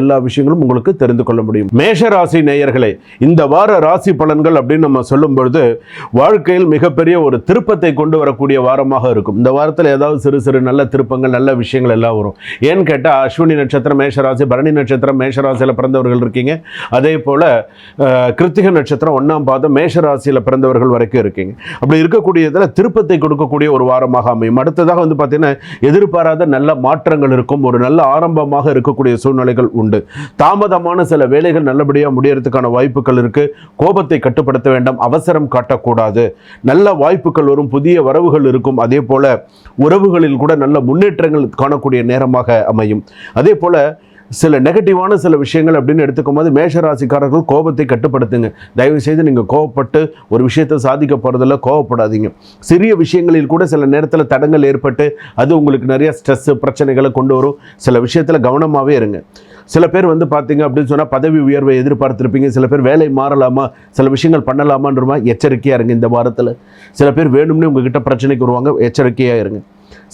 எல்லா விஷயங்களும் உங்களுக்கு தெரிந்து கொள்ள முடியும். மேஷ ராசி நேயர்களே இந்த வார ராசி பலன்கள் அப்படின்னு நம்ம சொல்லும் பொழுது வாழ்க்கையில் மிகப்பெரிய ஒரு திருப்பத்தை கொண்டு வரக்கூடிய வாரமாக இருக்கும். இந்த வாரத்தில் ஏதாவது சிறு சிறு நல்ல திருப்பங்கள் நல்ல விஷயங்கள் எல்லாம் வரும். ஏன்னு கேட்டால் அஸ்வினி நட்சத்திரம் மேஷராசி பரணி நட்சத்திரம் மேஷராசியில் பிறந்தவர்கள் இருக்கீங்க. அதே போல் கிருத்திக நட்சத்திரம் ஒன்றாம் பாதம் மேஷராசியில் பிறந்தவர்கள் வரைக்கும் இருக்கீங்க. அப்படி இருக்கக்கூடியதில் திருப்பத்தை கொடுக்கக்கூடிய ஒரு வாரமாக அமையும். அடுத்ததாக வந்து பார்த்தீங்கன்னா எதிர்பாராத நல்ல மாற்றங்கள் இருக்கும். ஒரு நல்ல ஆரம்பமாக இருக்கக்கூடிய சூழ்நிலைகள் உண்டு. தாமதமான சில வேலைகள் நல்லபடியாக முடியறதுக்கான வாய்ப்புகள் இருக்கு. கோபத்தை கட்டுப்படுத்த வேண்டாம் அவசரம் காட்டக்கூடாது. நல்ல வாய்ப்புகள் வரும் புதிய வரவுகள் இருக்கும். அதே போல உறவுகளில் கூட நல்ல முன்னேற்றங்கள் காணக்கூடிய நேரமாக அமையும். அதே போல் சில நெகட்டிவான சில விஷயங்கள் அப்படின்னு எடுத்துக்கும் போது மேஷராசிக்காரர்கள் கோபத்தை கட்டுப்படுத்துங்க. தயவு செய்து நீங்கள் கோவப்பட்டு ஒரு விஷயத்தை சாதிக்க போகிறதில்ல கோவப்படாதீங்க. சிறிய விஷயங்களில் கூட சில நேரத்தில் தடங்கள் ஏற்பட்டு அது உங்களுக்கு நிறைய ஸ்ட்ரெஸ்ஸு பிரச்சனைகளை கொண்டு வரும். சில விஷயத்தில் கவனமாகவே இருங்க. சில பேர் வந்து பார்த்தீங்க அப்படின்னு சொன்னால் பதவி உயர்வை எதிர்பார்த்துருப்பீங்க. சில பேர் வேலை மாறலாமா? சில விஷயங்கள் பண்ணலாமான்றமா எச்சரிக்கையாக இருங்க இந்த வாரத்தில். சில பேர் வேணும்னே உங்ககிட்ட பிரச்சனைக்கு வருவாங்க. எச்சரிக்கையாக இருங்க.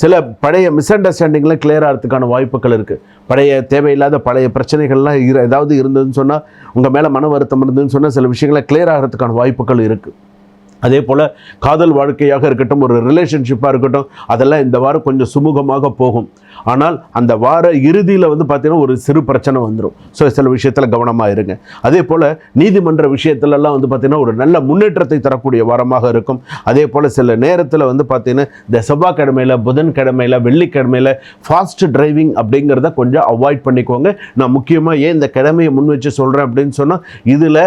சில பழைய மிஸ் அண்டர்ஸ்டாண்டிங்லாம் கிளியர் ஆகிறதுக்கான வாய்ப்புகள் இருக்குது பழைய தேவையில்லாத பழைய பிரச்சனைகள்லாம் இரு ஏதாவது இருந்ததுன்னு சொன்னால் உங்கள் மேலே மன வருத்தம் இருந்ததுன்னு சொன்னால் சில விஷயங்களை கிளியர் ஆகிறதுக்கான வாய்ப்புகள் இருக்குது அதே போல் காதல் வாழ்க்கையாக இருக்கட்டும் ஒரு ரிலேஷன்ஷிப்பாக இருக்கட்டும் அதெல்லாம் இந்த வாரம் கொஞ்சம் சுமூகமாக போகும். ஆனால் அந்த வார இறுதியில் வந்து பார்த்திங்கன்னா ஒரு சிறு பிரச்சனை வந்துடும் ஸோ சில விஷயத்தில் கவனமாக இருங்க. அதே போல் நீதிமன்ற விஷயத்துலலாம் வந்து பார்த்தீங்கன்னா ஒரு நல்ல முன்னேற்றத்தை தரக்கூடிய வாரமாக இருக்கும். அதே போல் சில நேரத்தில் வந்து பார்த்தீங்கன்னா இந்த செவ்வாய்க்கிழமையில் புதன்கிழமையில் வெள்ளிக்கிழமையில் ஃபாஸ்ட் டிரைவிங் அப்படிங்கிறத கொஞ்சம் அவாய்ட் பண்ணிக்கோங்க. நான் முக்கியமாக ஏன் இந்த கிழமையை முன் வச்சு சொல்கிறேன் அப்படின்னு சொன்னால் இதில்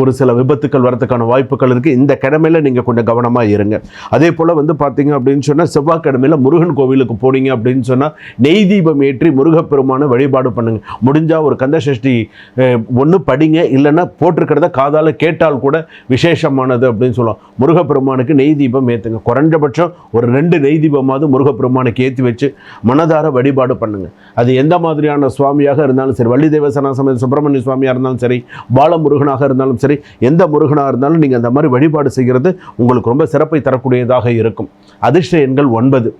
ஒரு சில விபத்துக்கள் வரதுக்கான வாய்ப்புகள் இருக்குது இந்த கிழமையில் நீங்கள் கொஞ்சம் கவனமாக இருங்க. அதே போல் வந்து பார்த்தீங்க அப்படின்னு சொன்னால் செவ்வாய்க்கிழமையில் முருகன் கோவிலுக்கு போனீங்க அப்படின்னு சொன்னால் நெய் தீபம் ஏற்றி முருகப்பெருமான வழிபாடு பண்ணுங்கள் முடிஞ்சால் ஒரு கந்தசஷ்டி ஒன்று படிங்க. இல்லைன்னா போட்டிருக்கிறத காதால் கேட்டால் கூட விசேஷமானது அப்படின்னு சொல்லலாம். முருகப்பெருமானுக்கு நெய் தீபம் ஏற்றுங்க குறைஞ்சபட்சம் ஒரு ரெண்டு நெய் தீபமாவது முருகப்பெருமானுக்கு ஏற்றி வச்சு மனதார வழிபாடு பண்ணுங்கள் அது எந்த மாதிரியான சுவாமியாக இருந்தாலும் சரி வள்ளி தேவசனா சமேத சுப்பிரமணிய சுவாமியாக இருந்தாலும் சரி பாலமுருகனாக இருந்தாலும் சரி எந்த முருகனாக இருந்தாலும் நீங்கள் அந்த மாதிரி வழிபாடு செய்கிறது உங்களுக்கு ரொம்ப சிறப்பை தரக்கூடியதாக இருக்கும். அதிர்ஷ்ட எண்கள் ஒன்பது.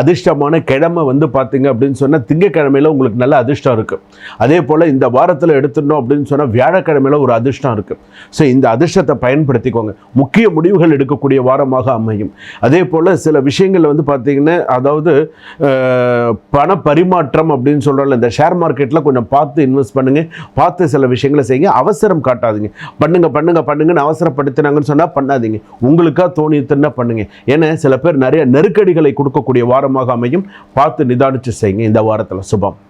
அதிர்ஷ்டமான கிழமை வந்து பார்த்தீங்க அப்படின்னு சொன்னால் திங்கக்கிழமையில் உங்களுக்கு நல்ல அதிர்ஷ்டம் இருக்குது அதே போல் இந்த வாரத்தில் எடுத்துட்டோம் அப்படின்னு சொன்னால் வியாழக்கிழமையில் ஒரு அதிர்ஷ்டம் இருக்குது ஸோ இந்த அதிர்ஷ்டத்தை பயன்படுத்திக்கோங்க. முக்கிய முடிவுகள் எடுக்கக்கூடிய வாரமாக அமையும். அதே போல் சில விஷயங்கள் வந்து பார்த்தீங்கன்னா அதாவது பண பரிமாற்றம் அப்படின்னு சொல்கிறோம்ல இந்த ஷேர் மார்க்கெட்டில் கொஞ்சம் பார்த்து இன்வெஸ்ட் பண்ணுங்கள் பார்த்து சில விஷயங்களை செய்யுங்க. அவசரம் காட்டாதீங்க. பண்ணுங்க பண்ணுங்கள் பண்ணுங்கன்னு அவசரப்படுத்தினாங்கன்னு சொன்னால் பண்ணாதீங்க. உங்களுக்காக தோணித்துன்னா பண்ணுங்கள் ஏன்னா சில பேர் நிறைய நெருக்கடிகளை கொடுக்கக்கூடிய வாரமாக அமையும். பார்த்து நிதானிச்சு செய்யுங்க. இந்த வாரத்தில் சுபம்.